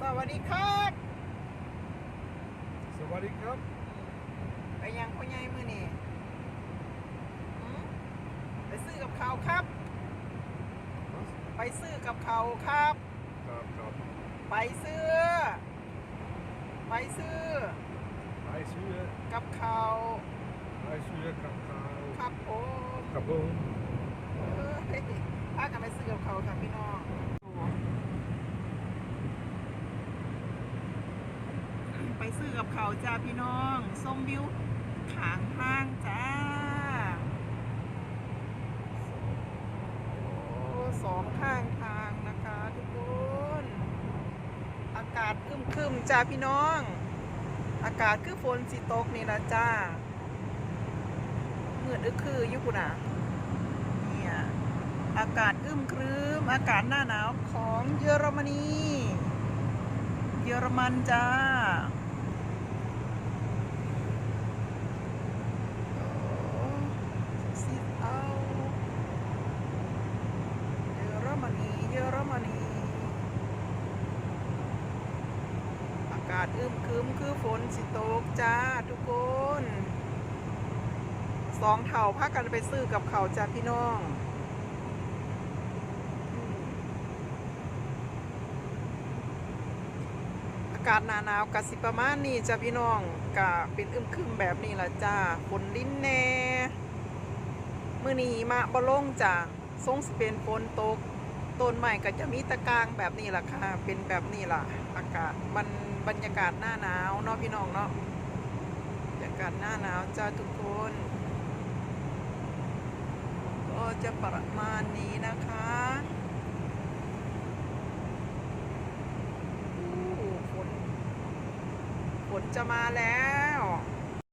สวัสดีครับสวัสดีครับไปยังพ่อใหญ่มือนี่หืมไปซื้อกับเขาวครับ ไปซื้อกับเขาวครับ ครับครับไปซื้อ ไปซื้อไอซื้อกับเขาวไอซื้อกับข้าวครับผมกับผมเอ้ยพากันไปซื้อกับเขาวครับพี่น้อง ไปซื้อกับเขาจ้าพี่น้องส้มบิวขางห้างจ้าโอ้สองข้างทางนะคะทุกคนอากาศอึมครึมจ้าพี่น้อง อากาศคือฝนสิตกนี่ละจ้าเหมือนอึคืออยุคุนะเนี่ยอากาศอึมครึมอากาศหน้าหนาวของเยอรมนีเยอรมันจ้า โอ้ซิดเอา เยอรมนีเยอรมนีอาศอึมครึมคือฝนสิตกจ้าทุกคนสองเท่าพากันไปซื้อกับเขาจ้าพี่น้องอากาศหนาหนาวกะสิประมาณนี้จ้าพี่น้องกะเป็นอึมครึมแบบนี้ละจ้าฝนลิ้นแน่ มื่อนี้มาบ่ลงจ้ะทรงสเปนฝนตก ต้นใหม่ก็จะมีตะกางแบบนี้ล่ะค่ะ เป็นแบบนี้ล่ะ อากาศมันบรรยากาศหน้าหนาวเนาะพี่น้องเนาะบรรยากาศหน้าหนาวจ้าทุกคน ก็จะประมาณนี้นะคะฝนฝนจะมาแล้ว